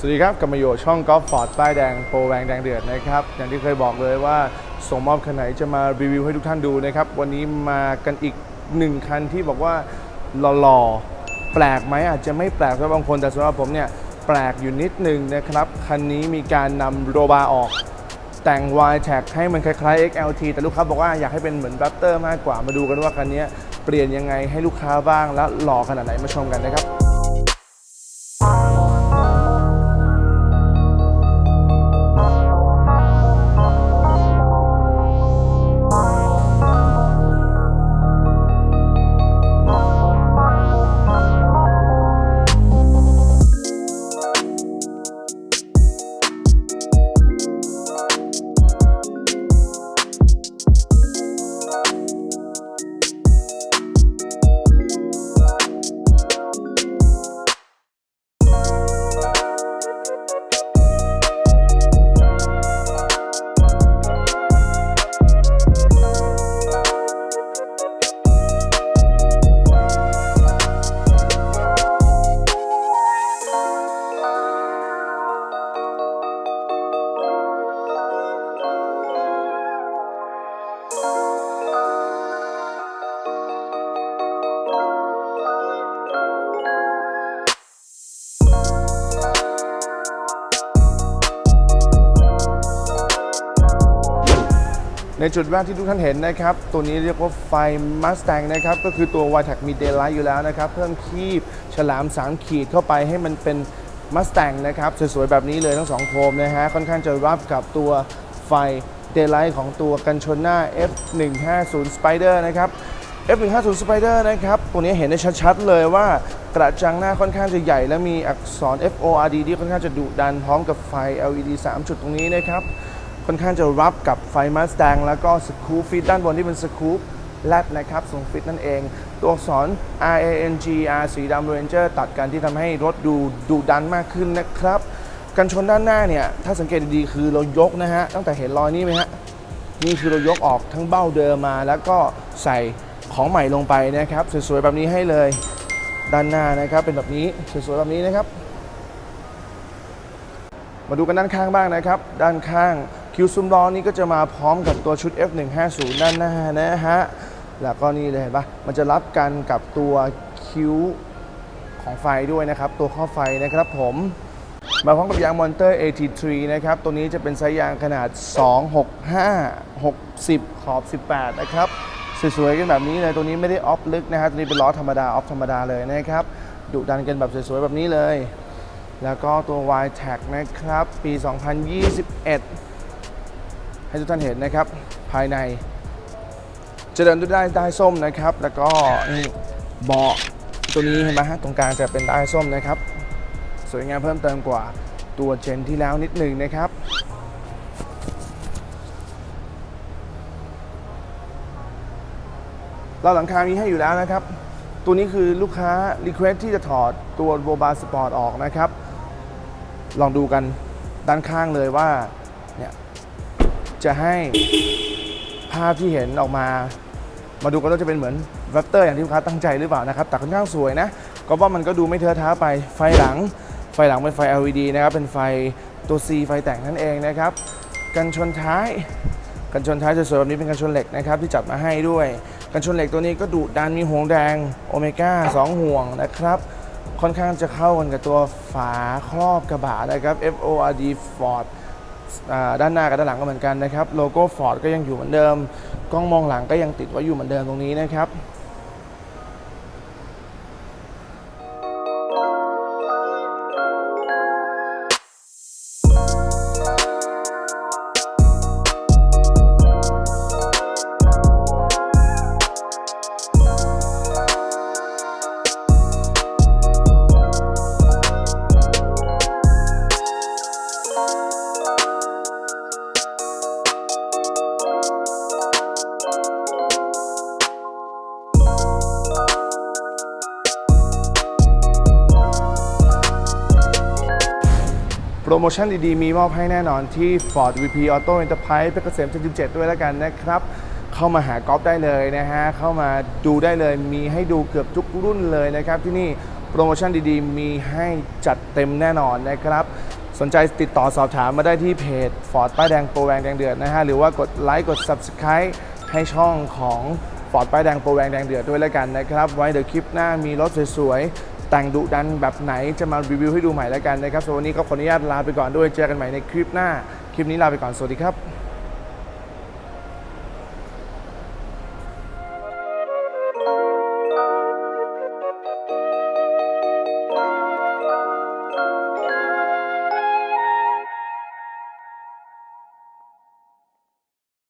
สวัสดีครับกลับมาอยู่ช่องกอล์ฟฟอร์ดป้ายแดงโปรแวงแดงเดือดนะครับ อย่างที่เคยบอกเลยว่าส่งมอบคันไหนจะมารีวิวให้ทุกท่านดูนะครับ วันนี้มากันอีกหนึ่งคันที่บอกว่าหล่อๆแปลกไหมอาจจะไม่แปลกสำหรับบางคนแต่สำหรับผมเนี่ยแปลกอยู่นิดนึงนะครับ คันนี้มีการนำโรบาออก แต่ง Y Tag ให้มันคล้ายๆ XLT แต่ลูกค้าบอกว่าอยากให้เป็นเหมือน Raptor มากกว่ามาดูกันว่าคันนี้เปลี่ยนยังไงให้ลูกค้าบ้างและหล่อขนาดไหนมาชมกันนะครับ ในจุดแรกที่ทุกท่านเห็นนะครับ ตัวนี้เรียกว่าไฟ Mustang นะครับ ก็คือตัว y t e c มี Daylight อยู่แล้วนะครับ เพิ่มคีบฉลาม 3 ขีดเข้าไปให้มันเป็น Mustang นะครับ สวยๆ แบบนี้เลยทั้งสองโคมนะฮะ ค่อนข้างจะรับกับตัวไฟ Daylight ของตัวกันชนหน้า F150 Spider นะครับ F150 Spider นะครับ ตัวนี้เห็นได้ชัดๆ เลยว่ากระจังหน้าค่อนข้างจะใหญ่ และมีอักษร FORD ที่ค่อนข้างจะดุดันพร้อมกับไฟ LED 3 จุดตรงนี้นะครับ ค่อนข้างจะรับกับไฟมาส t ต n แล้วก็สกูปฟิตด้านบนที่เป็นสกูปแลดนะครับทรงฟิตนั่นเอง ตัวอักษร R A N G R สีดำ Ranger ตัดกันที่ทำให้รถดูดุดันมากขึ้นนะครับ กันชนด้านหน้าเนี่ย ถ้าสังเกตดีๆ คือเรายกนะฮะ ตั้งแต่เห็นรอยนี้ไหมฮะ นี่คือเรายกออกทั้งเบ้าเดิมมา แล้วก็ใส่ของใหม่ลงไปนะครับ สวยๆ แบบนี้ให้เลยด้านหน้านะครับ เป็นแบบนี้สวยๆแบบนี้นะครับ มาดูกันด้านข้างบ้างนะครับ ด้านข้าง คิวซุมล้อนี้ก็จะมาพร้อมกับตัวชุด F150 ด้านหน้านะฮะ แล้วก็นี่เลยเห็นปะมันจะรับกันกับตัวคิ้วของไฟด้วยนะครับ ตัวข้อไฟนะครับผมมาพร้อมกับยางมอนเตอร์ AT3 นะครับ ตัวนี้จะเป็นไซส์ยางขนาด 265 60 ขอบ 18 นะครับ สวยๆ กันแบบนี้เลย ตัวนี้ไม่ได้ออฟลึกนะฮะ ตัวนี้เป็นล้อธรรมดา ออฟธรรมดาเลยนะครับ ดุดันกันแบบสวยๆ แบบนี้เลย แล้วก็ตัว y t a g นะครับ ปี 2021 ให้ทุกท่านเห็นนะครับ ภายในจะเดินด้วยได้ได้ส้มนะครับ แล้วก็นี่เบาะตัวนี้เห็นไหมฮะตรงกลางจะเป็นได้ส้มนะครับ สวยงามเพิ่มเติมกว่าตัวเจนที่แล้วนิดหนึ่งนะครับเราหลังคามีให้อยู่แล้วนะครับ ตัวนี้คือลูกค้า Request ที่จะถอดตัวโ o บาสปอร์ตออกนะครับ ลองดูกันด้านข้างเลยว่า จะให้ภาพที่เห็นออกมา มาดูกันว่าจะเป็นเหมือน Raptor อย่างที่ลูกค้าตั้งใจหรือเปล่านะครับแต่ค่อนข้างสวยนะ ก็ว่ามันก็ดูไม่เทอะท้าไปไฟหลัง ไฟหลังเป็นไฟ LED นะครับเป็นไฟตัว C ไฟแต่งนั่นเองนะครับกันชนท้าย กันชนท้ายสวยๆแบบนี้เป็นกันชนเหล็กนะครับที่จัดมาให้ด้วย กันชนเหล็กตัวนี้ก็ดุดันมีห่วงแดงโอเมก้า2ห่วงนะครับค่อนข้างจะเข้ากันกับตัวฝาครอบกระบะนะครับ FORD Ford ด้านหน้ากับด้านหลังก็เหมือนกันนะครับ โลโก้ Ford ก็ยังอยู่เหมือนเดิม กล้องมองหลังก็ยังติดไว้อยู่เหมือนเดิมตรงนี้นะครับ โปรโมชั่นดีๆ มีมอบให้แน่นอนที่ Ford VP Auto Enterprise เพชรเกษม77 ด้วยแล้วกันนะครับ เข้ามาหากอล์ฟได้เลยนะฮะ เข้ามาดูได้เลย มีให้ดูเกือบทุกรุ่นเลยนะครับที่นี่โปรโมชั่นดีๆ มีให้จัดเต็มแน่นอนนะครับ สนใจติดต่อสอบถามมาได้ที่เพจ Ford ป้ายแดงโปรแวงแดงเดือดนะฮะ หรือว่ากดไลค์กด Subscribe ให้ช่องของ Ford ป้ายแดงโปรแวงแดงเดือดด้วยแล้วกันนะครับ ไว้เดี๋ยวคลิปหน้ามีรถสวย แต่งดุดันแบบไหนจะมารีวิวให้ดูใหม่แล้วกันนะครับสำหรับวันนี้ก็ขออนุญาตลาไปก่อนด้วยเจอกันใหม่ในคลิปหน้า คลิปนี้ลาไปก่อนสวัสดีครับ